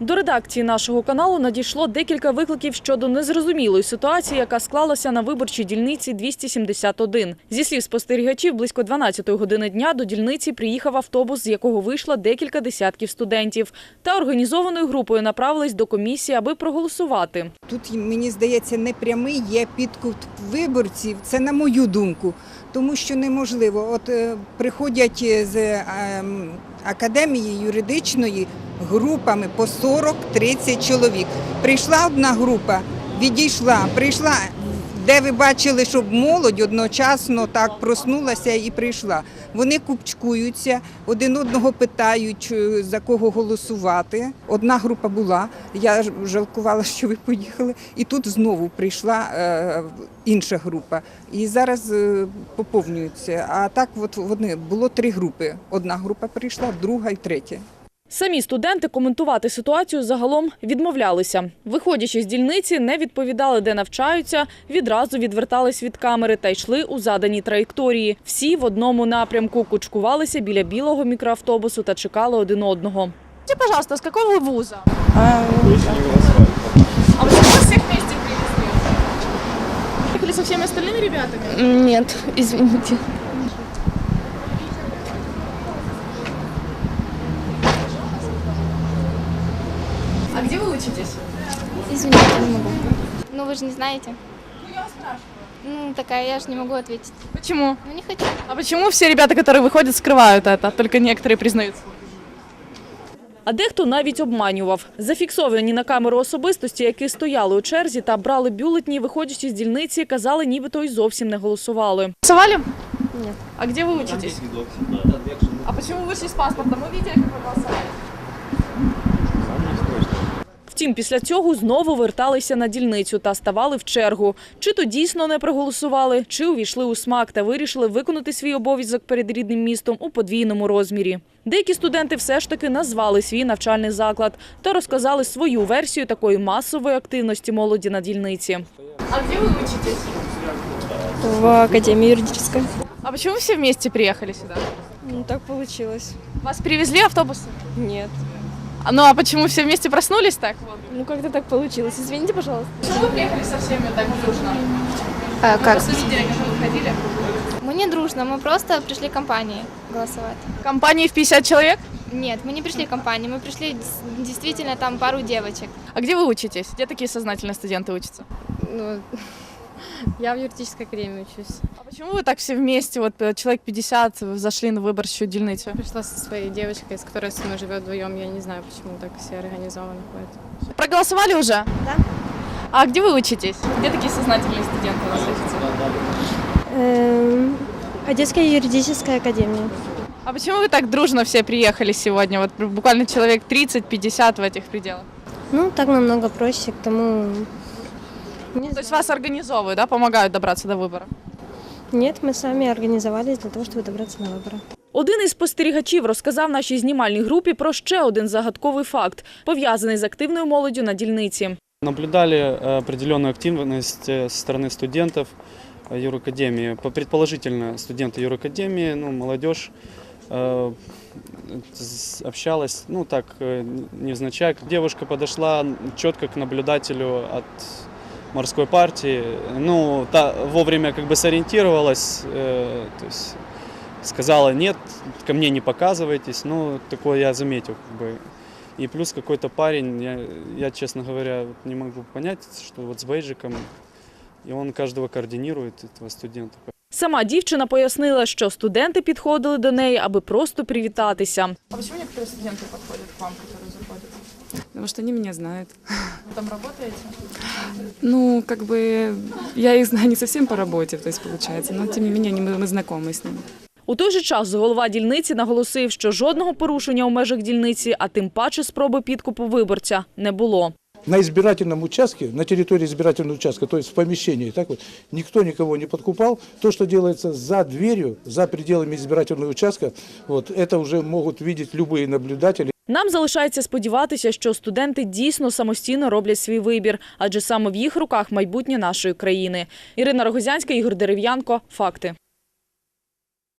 До редакції нашого каналу надійшло декілька викликів щодо незрозумілої ситуації, яка склалася на виборчій дільниці 271. Зі слів спостерігачів, близько 12 години дня до дільниці приїхав автобус, з якого вийшло декілька десятків студентів. Та організованою групою направились до комісії, аби проголосувати. Тут мені здається непрямий є підкуп виборців. Це на мою думку, тому що неможливо. От е, приходять з е, ем, академії юридичної групами по 40-30 чоловік. Прийшла одна група, відійшла, прийшла. Де ви бачили, щоб молодь одночасно так проснулася і прийшла. Вони купчкуються, один одного питають, е, за кого голосувати. Одна група була. Я жалкувала, що ви поїхали. І тут знову прийшла е, інша група. І зараз е, поповнюються. А так, от вони було три групи. Одна група прийшла, друга і третя. Самі студенти коментувати ситуацію загалом відмовлялися. Виходячи з дільниці, не відповідали, де навчаються, відразу відвертались від камери та йшли у заданій траєкторії. Всі в одному напрямку кучкувалися біля білого мікроавтобусу та чекали один одного. Скажите, пожалуйста, с какого вы вуза? А, А вы всех вместе привезли? Приехали со всеми остальными ребятами? Нет, извините. Извините, не могу. Ну вы же не знаете. Ну такая, я же не могу ответить. Почему? Ну не хочу. А почему все ребята, которые выходят, скрывают это? Только некоторые признаются. А дехто навіть обманював. Зафіксовані на камеру особистості, які стояли у черзі та брали бюлетні, виходячи з дільниці, казали, нібито й зовсім не голосували. Голосовали? Нет. А где вы учитесь? А почему вы вышли с паспортом? Мы видели, как вы голосовали. Втім, після цього знову верталися на дільницю та ставали в чергу. Чи то дійсно не проголосували, чи увійшли у смак та вирішили виконати свій обов'язок перед рідним містом у подвійному розмірі. Деякі студенти все ж таки назвали свій навчальний заклад та розказали свою версію такої масової активності молоді на дільниці. А где вы учитесь? В Академии юридической. А почему все вместе приехали сюда? Ну, так получилось. Вас привезли автобусы? Нет. Ну а почему все вместе проснулись так? Вот. Ну, как-то так получилось. Извините, пожалуйста. Почему вы приехали со всеми так дружно? А, как? Просто видели, как вы выходили. Мы не дружно, мы просто пришли компанией голосовать. Компании в 50 человек? Нет, мы не пришли компанией, мы пришли действительно там пару девочек. А где вы учитесь? Где такие сознательные студенты учатся? Ну, я в юридической академии учусь. А почему вы так все вместе, вот э, человек 50, зашли на выборчую дельницу? Пришла со своей девочкой, с которой со мной живет вдвоем. Я не знаю, почему так все организованы ходят. Проголосовали уже? Да. А где вы учитесь? Где такие сознательные студенты у нас учатся? Эм, Одесская юридическая академия. А почему вы так дружно все приехали сегодня? Вот буквально человек 30-50 в этих пределах. Ну, так намного проще, к тому... Не То есть вас организовывают, да, помогают добраться до выбора? Нет, мы сами организовались для того, чтобы добраться на выборы. Один із спостерігачів розказав нашій знімальній групі про ще один загадковий факт, пов'язаний з активною молоддю на дільниці. Наблюдали э, определенную активность э, со стороны студентов э, юракадемии. По- Предположительно, студенты юракадемии, ну, молодежь э, с- общалась, ну так, э, невзначай. Девушка подошла четко к наблюдателю от морской партии, ну, та вовремя как бы сориентировалась, э, то есть сказала, нет, ко мне не показывайтесь, ну, такое я заметил, как бы, и плюс какой-то парень, я, я, честно говоря, вот не могу понять, что вот с бейджиком, и он каждого координирует, этого студента. Сама дівчина пояснила, що студенти підходили до неї, аби просто привітатися. А почему некоторые студенты подходят к вам, которые заходят? Потому что они меня знают. Вы там работаете? Ну, как бы я их знаю не совсем по работе, то есть получается, но тем не менее они- мы, мы знакомы с ними. У той же час голова дільниці наголосив, що жодного порушення у межах дільниці, а тим паче спроби підкупу виборця, не було. на избирательном участке, на территории избирательного участка, то есть в помещении, так вот, никто никого не подкупал. То, что делается за дверью, за пределами избирательного участка, вот, это уже могут видеть любые наблюдатели. Нам залишається сподіватися, що студенти дійсно самостійно роблять свій вибір, адже саме в їх руках майбутнє нашої країни. Ірина Рогозянська, Ігор Дерев'янко. Факти.